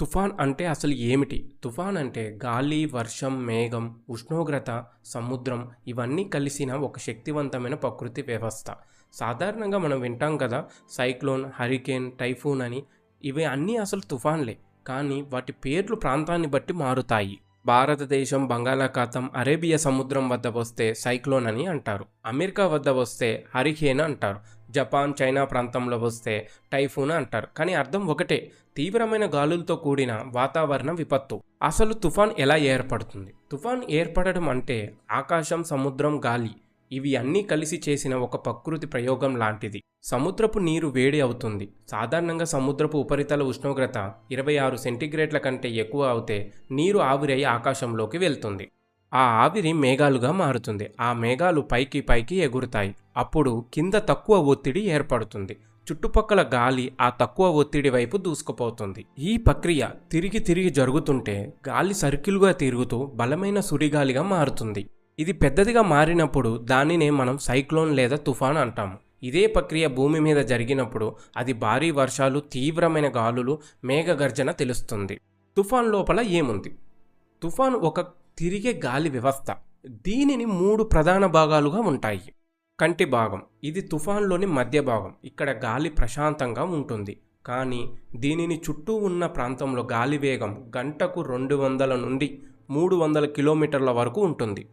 తుఫాన్ అంటే అసలు ఏమిటి? తుఫాన్ అంటే గాలి వర్షం మేఘం ఉష్ణోగ్రత సముద్రం ఇవన్నీ కలిసిన ఒక శక్తివంతమైన ప్రకృతి వ్యవస్థ. సాధారణంగా మనం వింటాం కదా సైక్లోన్ హరికేన్ టైఫూన్ అని. ఇవి అన్నీ అసలు తుఫాన్లే. కానీ వాటి పేర్లు ప్రాంతాన్ని బట్టి మారుతాయి. భారతదేశం బంగాళాఖాతం అరేబియా సముద్రం వద్ద వస్తే సైక్లోన్ అని అంటారు. అమెరికా వద్ద వస్తే హరికేన్ అంటారు. జపాన్ చైనా ప్రాంతంలో వస్తే టైఫూన్ అంటారు. కానీ అర్థం ఒకటే తీవ్రమైన గాలులతో కూడిన వాతావరణ విపత్తు. అసలు తుఫాన్ ఎలా ఏర్పడుతుంది? తుఫాన్ ఏర్పడడం అంటే ఆకాశం సముద్రం గాలి ఇవి అన్నీ కలిసి చేసిన ఒక ప్రకృతి ప్రయోగం లాంటిది. సముద్రపు నీరు వేడి అవుతుంది. సాధారణంగా సముద్రపు ఉపరితల ఉష్ణోగ్రత ఇరవై ఆరు సెంటీగ్రేడ్ల కంటే ఎక్కువ అవుతే నీరు ఆవిరై ఆకాశంలోకి వెళ్తుంది. ఆ ఆవిరి మేఘాలుగా మారుతుంది. ఆ మేఘాలు పైకి పైకి ఎగురుతాయి. అప్పుడు కింద తక్కువ ఒత్తిడి ఏర్పడుతుంది. చుట్టుపక్కల గాలి ఆ తక్కువ ఒత్తిడి వైపు దూసుకుపోతుంది. ఈ ప్రక్రియ తిరిగి తిరిగి జరుగుతుంటే గాలి సర్కిల్గా తిరుగుతూ బలమైన సుడిగాలిగా మారుతుంది. ఇది పెద్దదిగా మారినప్పుడు దానినే మనం సైక్లోన్ లేదా తుఫాన్ అంటాము. ఇదే ప్రక్రియ భూమి మీద జరిగినప్పుడు అది భారీ వర్షాలు తీవ్రమైన గాలులు మేఘగర్జన తెలుస్తుంది. తుఫాన్ లోపల ఏముంది? తుఫాన్ ఒక తిరిగే గాలి వ్యవస్థ. దీనిని మూడు ప్రధాన భాగాలుగా ఉంటాయి. కంటి భాగం. ఇది తుఫాన్లోని మధ్య భాగం. ఇక్కడ గాలి ప్రశాంతంగా ఉంటుంది. కానీ దీనిని చుట్టూ ఉన్న ప్రాంతంలో గాలి వేగం గంటకు రెండు వందల నుండి మూడు వందల కిలోమీటర్ల వరకు ఉంటుంది.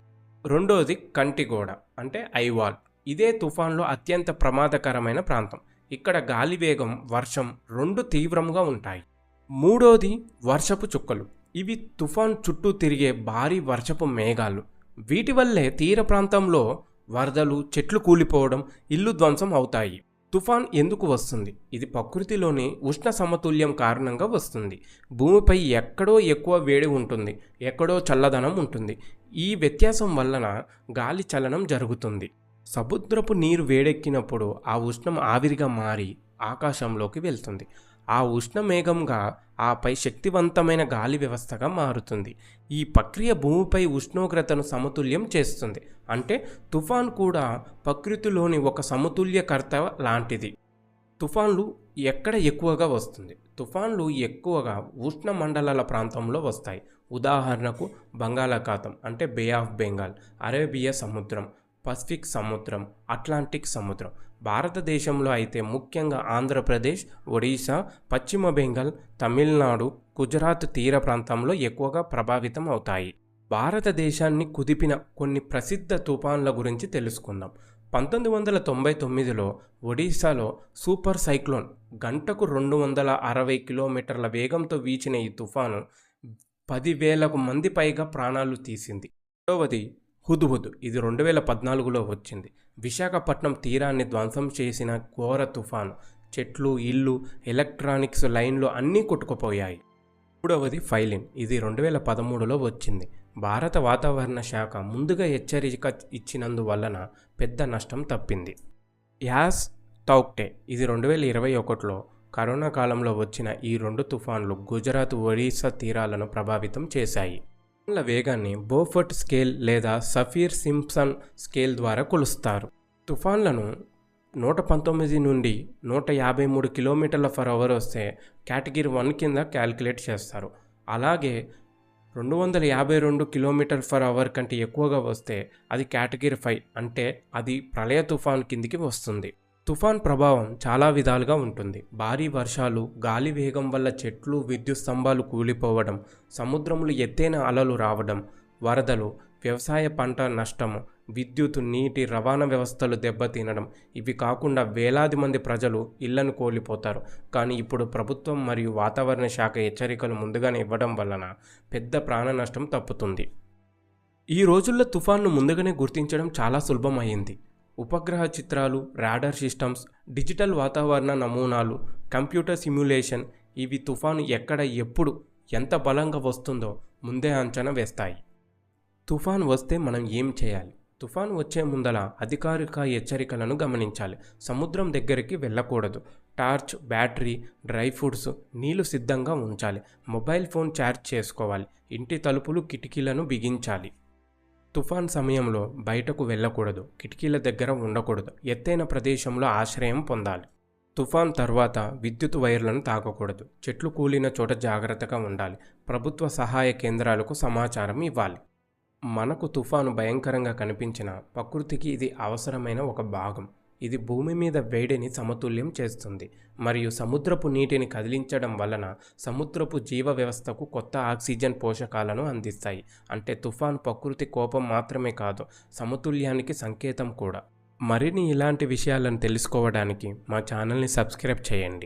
రెండోది కంటి గోడ అంటే ఐవాల్ ఇదే తుఫాన్లో అత్యంత ప్రమాదకరమైన ప్రాంతం. ఇక్కడ గాలి వేగం వర్షం రెండు తీవ్రంగా ఉంటాయి. మూడోది వర్షపు చుక్కలు. ఇవి తుఫాన్ చుట్టూ తిరిగే భారీ వర్షపు మేఘాలు. వీటి వల్లే తీర ప్రాంతంలో వరదలు చెట్లు కూలిపోవడం ఇల్లు ధ్వంసం అవుతాయి. తుఫాన్ ఎందుకు వస్తుంది? ఇది ప్రకృతిలోని ఉష్ణ సమతుల్యం కారణంగా వస్తుంది. భూమిపై ఎక్కడో ఎక్కువ వేడి ఉంటుంది ఎక్కడో చల్లదనం ఉంటుంది. ఈ వ్యత్యాసం వలన గాలి చలనం జరుగుతుంది. సముద్రపు నీరు వేడెక్కినప్పుడు ఆ ఉష్ణం ఆవిరిగా మారి ఆకాశంలోకి వెళ్తుంది. ఆ ఉష్ణ మేఘంగా ఆపై శక్తివంతమైన గాలి వ్యవస్థగా మారుతుంది. ఈ ప్రక్రియ భూమిపై ఉష్ణోగ్రతను సమతుల్యం చేస్తుంది. అంటే తుఫాన్ కూడా ప్రకృతిలోని ఒక సమతుల్యకర్త లాంటిది. తుఫాన్లు ఎక్కడ ఎక్కువగా వస్తుంది? తుఫాన్లు ఎక్కువగా ఉష్ణ మండలాల ప్రాంతంలో వస్తాయి. ఉదాహరణకు బంగాళాఖాతం అంటే బే ఆఫ్ బెంగాల్ అరేబియా సముద్రం పసిఫిక్ సముద్రం అట్లాంటిక్ సముద్రం. భారతదేశంలో అయితే ముఖ్యంగా ఆంధ్రప్రదేశ్ ఒడిశా పశ్చిమ బెంగాల్ తమిళనాడు గుజరాత్ తీర ప్రాంతంలో ఎక్కువగా ప్రభావితం అవుతాయి. భారతదేశాన్ని కుదిపిన కొన్ని ప్రసిద్ధ తుఫాన్ల గురించి తెలుసుకుందాం. పంతొమ్మిది వందల తొంభై తొమ్మిదిలో ఒడిశాలో సూపర్ సైక్లోన్ గంటకు రెండు వందల అరవై కిలోమీటర్ల వేగంతో వీచిన ఈ తుఫాను పదివేలకు మంది పైగా ప్రాణాలు తీసింది. రెండవది హుద్హుద్ ఇది రెండు వేల పద్నాలుగులో వచ్చింది. విశాఖపట్నం తీరాన్ని ధ్వంసం చేసిన ఘోర తుఫాను. చెట్లు ఇల్లు ఎలక్ట్రానిక్స్ లైన్లు అన్నీ కొట్టుకుపోయాయి. మూడవది ఫైలిన్. ఇది రెండు వేల పదమూడులో వచ్చింది. భారత వాతావరణ శాఖ ముందుగా హెచ్చరిక ఇచ్చినందువలన పెద్ద నష్టం తప్పింది. Yaas Tauktae. ఇది రెండు వేల ఇరవై ఒకటిలో కరోనా కాలంలో వచ్చిన ఈ రెండు తుఫాన్లు గుజరాత్ ఒడిశా తీరాలను ప్రభావితం చేశాయి. తుఫాన్ల వేగాన్ని బోఫర్ట్ స్కేల్ లేదా సఫీర్ సింప్సన్ స్కేల్ ద్వారా కొలుస్తారు. తుఫాన్లను నూట పంతొమ్మిది నుండి నూట యాభై మూడు కిలోమీటర్ల ఫర్ అవర్ వస్తే కేటగిరీ వన్ కింద క్యాల్కులేట్ చేస్తారు. అలాగే రెండు వందల యాభై రెండు కిలోమీటర్ ఫర్ అవర్ కంటే ఎక్కువగా వస్తే అది కేటగిరీ ఫైవ్ అంటే అది ప్రళయ తుఫాన్ కిందికి వస్తుంది. తుఫాన్ ప్రభావం చాలా విధాలుగా ఉంటుంది. భారీ వర్షాలు గాలి వేగం వల్ల చెట్లు విద్యుత్ స్తంభాలు కూలిపోవడం సముద్రములు ఎత్తైన అలలు రావడం వరదలు వ్యవసాయ పంట నష్టము విద్యుత్ నీటి రవాణా వ్యవస్థలు దెబ్బతినడం ఇవి కాకుండా వేలాది మంది ప్రజలు ఇళ్ళను కోల్పోతారు. కానీ ఇప్పుడు ప్రభుత్వం మరియు వాతావరణ శాఖ హెచ్చరికలు ముందుగానే ఇవ్వడం వలన పెద్ద ప్రాణ నష్టం తప్పుతుంది. ఈ రోజుల్లో తుఫాన్ను ముందుగానే గుర్తించడం చాలా సులభమైంది. ఉపగ్రహ చిత్రాలు రాడార్ సిస్టమ్స్ డిజిటల్ వాతావరణ నమూనాలు కంప్యూటర్ సిమ్యులేషన్ ఇవి తుఫాను ఎక్కడ ఎప్పుడు ఎంత బలంగా వస్తుందో ముందే అంచనా వేస్తాయి. తుఫాన్ వస్తే మనం ఏం చేయాలి? తుఫాన్ వచ్చే ముందల అధికారిక హెచ్చరికలను గమనించాలి. సముద్రం దగ్గరికి వెళ్ళకూడదు. టార్చ్ బ్యాటరీ డ్రై ఫ్రూట్స్ నీళ్ళు సిద్ధంగా ఉంచాలి. మొబైల్ ఫోన్ ఛార్జ్ చేసుకోవాలి. ఇంటి తలుపులు కిటికీలను బిగించాలి. తుఫాన్ సమయంలో బయటకు వెళ్ళకూడదు కిటికీల దగ్గర ఉండకూడదు. ఎత్తైన ప్రదేశంలో ఆశ్రయం పొందాలి. తుఫాన్ తర్వాత విద్యుత్ వైర్లను తాకకూడదు. చెట్లు కూలిన చోట జాగ్రత్తగా ఉండాలి. ప్రభుత్వ సహాయ కేంద్రాలకు సమాచారం ఇవ్వాలి. మనకు తుఫాను భయంకరంగా కనిపించిన ప్రకృతికి ఇది అవసరమైన ఒక భాగం. ఇది భూమి మీద వేడిని సమతుల్యం చేస్తుంది. మరియు సముద్రపు నీటిని కదిలించడం వలన సముద్రపు జీవ వ్యవస్థకు కొత్త ఆక్సిజన్ పోషకాలను అందిస్తాయి. అంటే తుఫాన్ ప్రకృతి కోపం మాత్రమే కాదు సమతుల్యానికి సంకేతం కూడా. మరిన్ని ఇలాంటి విషయాలను తెలుసుకోవడానికి మా ఛానల్ని సబ్స్క్రైబ్ చేయండి.